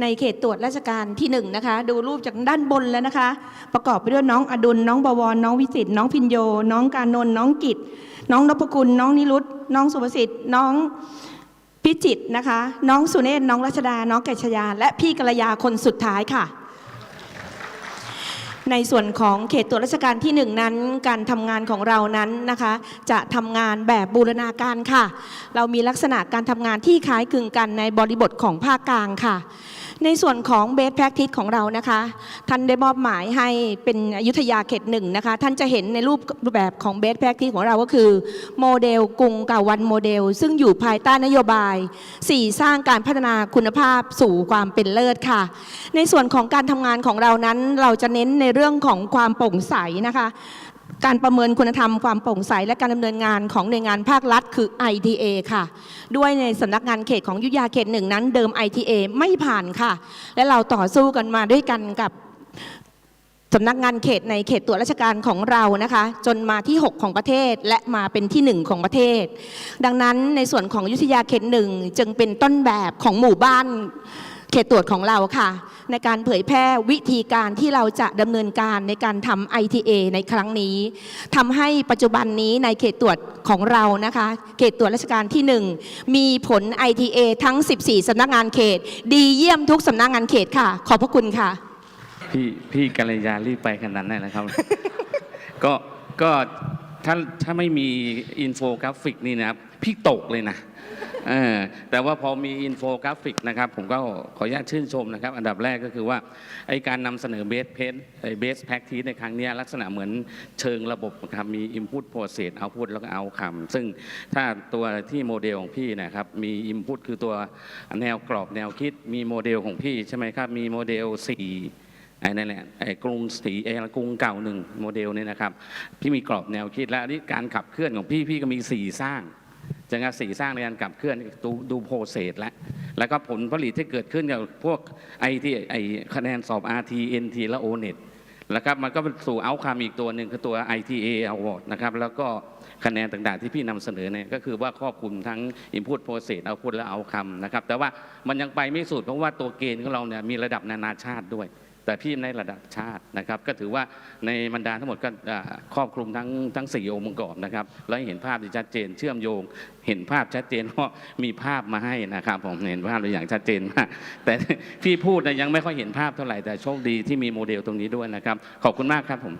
ในเขตตรวจราชการที่หนึ่งนะคะ ดูรูปจากด้านบนแล้วนะคะ ประกอบไปด้วยน้องอดุล น้องบวร น้องวิสิตน้องพินโย น้องการนนน้องกิตน้องนพกุลน้องนิรุตน้องสุภสิทธิ์ น้องพิจิตนะคะ น้องสุเนศน้องรัชดา น้องไกชยา และพี่กัลยาคนสุดท้ายค่ะในส่วนของเขตตรวจราชการที่หนึ่งนั้น การทำงานของเรานั้นนะคะ จะทำงานแบบบูรณาการค่ะ เรามีลักษณะการทำงานที่คล้ายคลึงกันในบริบทของภาคกลางค่ะ ในส่วนของเบสแพ c ทิ e ของเรานะคะ ท่านได้มอบหมายให้เป็นอยุธยาเขตหนึ่งนะคะ ท่านจะเห็นในรูปแบบของเบสแพ c ทิ e ของเราก็คือโมเดลกรุงกาวันโมเดล ซึ่งอยู่ภายใต้นโยบาย 4 สร้างการพัฒนาคุณภาพสู่ความเป็นเลิศค่ะ ในส่วนของการทำงานของเรานั้นเราจะเน้นในเรื่องของความโปร่งใสนะคะ การประเมินคุณธรรมความโปร่งใส และการดำเนินงานของหน่วยงานภาครัฐ คือ ITA ค่ะ ด้วยในสำนักงานเขตของยุยาเขตหนึ่งนั้น เดิม ITA ไม่ผ่านค่ะ และเราต่อสู้กันมาด้วยกันกับสำนักงานเขตในเขตตรวจราชการของเรานะคะ จนมาที่ 6 ของประเทศและมาเป็นที่ 1 ของประเทศ ดังนั้นในส่วนของยุธยาเขตหนึ่งจึงเป็นต้นแบบของหมู่บ้าน เขตตรวจของเราค่ะ ในการเผยแพร่วิธีการที่เราจะดำเนินการในการทำ ITA ในครั้งนี้ทำให้ปัจจุบันนี้ในเขตตรวจของเรานะคะ เขตตรวจราชการที่ 1 มีผล ITA ทั้ง 14สำนักงานเขต ดีเยี่ยมทุกสำนักงานเขตค่ะ ขอบพระคุณค่ะ พี่พี่กัลยารีบไปขนาดนั้นนะครับ ก็ก็ถ้าถ้าไม่มีอินโฟกราฟิกนี่นะครับ พี่ตกเลยนะ เออแต่ว่าพอมีอินโฟกราฟิกนะครับ ผมก็ขออนุญาตชื่นชมนะครับ อันดับแรกก็คือว่าไอการนำเสนอเบสเพนเบสแพ็กทีในครั้งเนี้ยลักษณะเหมือนเชิงระบบนะครับมี Input Process Output แล้วก็เอาคำซึ่งถ้าตัวที่โมเดลของพี่นะครับ มี Input คือตัวแนวกรอบแนวคิดมีโมเดลของพี่ใช่ไหมครับ มีโมเดล 4 ไอ้นั่นแหละไอ้กรุงศรีไอ้กรุงเก่าหนึ่งโมเดลเนี่ยนะครับ พี่มีกรอบแนวคิดแล้วอันนี้การขับเคลื่อนของพี่พี่ก็มีสี่สร้าง จะงานสี่สร้างในการขับเคลื่อนดูดูโปรเซสแล้วแล้วก็ผลผลิตที่เกิดขึ้นกับพวกไอ้ที่ไอ้คะแนนสอบ RT NT และ ONET แล้วครับมันก็เป็นสู่เอาคำอีกตัวหนึ่งคือตัว ITA Award นะครับแล้วก็คะแนนต่างๆที่พี่นำเสนอเนี่ยก็คือว่าครอบคลุมทั้ง Input Process Output และ Outcome นะครับแต่ว่ามันยังไปไม่สุดเพราะว่าตัวเกณฑ์ของเราเนี่ยมีระดับนานาชาติด้วย แต่พี่ในระดับชาตินะครับ ก็ถือว่าในบรรดาทั้งหมดก็ครอบคลุมทั้งทั้งสี่องค์ประกอบนะครับแล้วเห็นภาพที่ชัดเจนเชื่อมโยง เห็นภาพชัดเจนเพราะมีภาพมาให้นะครับ ผมเห็นภาพตัวอย่างชัดเจนมากแต่พี่พูดนะยังไม่ค่อยเห็นภาพเท่าไหร่แต่โชคดีที่มีโมเดลตรงนี้ด้วยนะครับ ขอบคุณมากครับผม